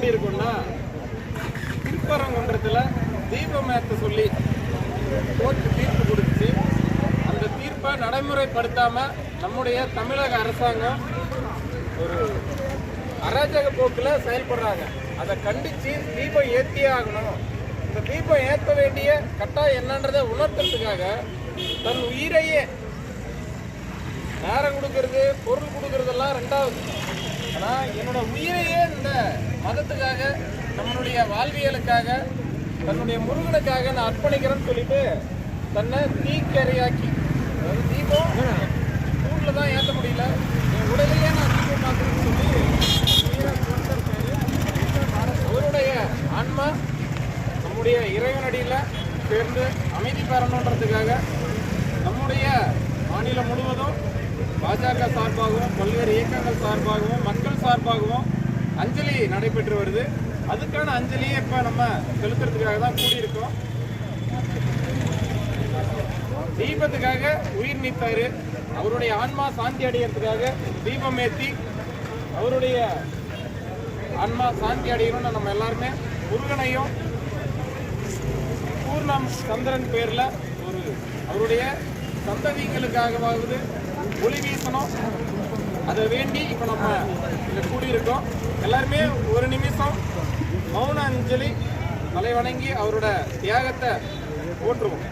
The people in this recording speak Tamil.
கூடியிருக்கோம்னா திருப்பரங்குன்றத்தில் தீபமேத்த சொல்லி கோர்ட்டு தீர்ப்பு கொடுத்துச்சு அந்த தீர்ப்பை நடைமுறைப்படுத்தாமல் நம்முடைய தமிழக அரசாங்கம் ஒரு அராஜக போக்கில் செயல்படுறாங்க. அதை கண்டித்து தீபம் ஏற்றியே ஆகணும். இந்த தீபம் ஏற்ற வேண்டிய கட்டாயம் என்னன்றதை உணர்த்துறதுக்காக தன் உயிரையே நேரம் கொடுக்கறது பொருள் கொடுக்கறதெல்லாம் ரெண்டாவது. நான் என்னோட உயிரையே இந்த மதத்துக்காக நம்மளுடைய வாழ்வியலுக்காக தன்னுடைய முருகனுக்காக நான் அர்ப்பணிக்கிறேன்னு சொல்லிட்டு தன்னை தீக்கரையாக்கி அதாவது தீபம் ஊரில் தான் ஏற்ற முடியல. என் உடலையே நான் தீபம் பார்க்குறேன்னு சொல்லி உயிரை அவருடைய ஆன்மா நம்முடைய இறைவனடியில் சேர்ந்து அமைதி பெறணுன்றதுக்காக நம்முடைய மாநிலம் முழுவதும் பாஜக சார்பாகவும் பல்வேறு இயக்கங்கள் சார்பாகவும் மக்கள் சார்பாகவும் அஞ்சலி நடைபெற்று வருது. அதுக்கான அஞ்சலியை இப்போ நம்ம செலுத்துறதுக்காக தான் கூடியிருக்கோம். தீபத்துக்காக உயிர் நீத்தாரு. அவருடைய ஆன்மா சாந்தி அடையிறதுக்காக தீபம் ஏற்றி அவருடைய ஆன்மா சாந்தி அடையணும்னு நம்ம எல்லாருமே முருகனையும் பூர்ணம் சந்திரன் பேர்ல ஒரு அவருடைய சந்ததிகளுக்காகவாவது ஒளி வீசணும். அதை வேண்டி இப்போ நம்ம இங்கே கூடியிருக்கோம். எல்லாருமே ஒரு நிமிஷம் மௌன அஞ்சலி தலை வணங்கி அவரோட தியாகத்தை போற்றுவோம்.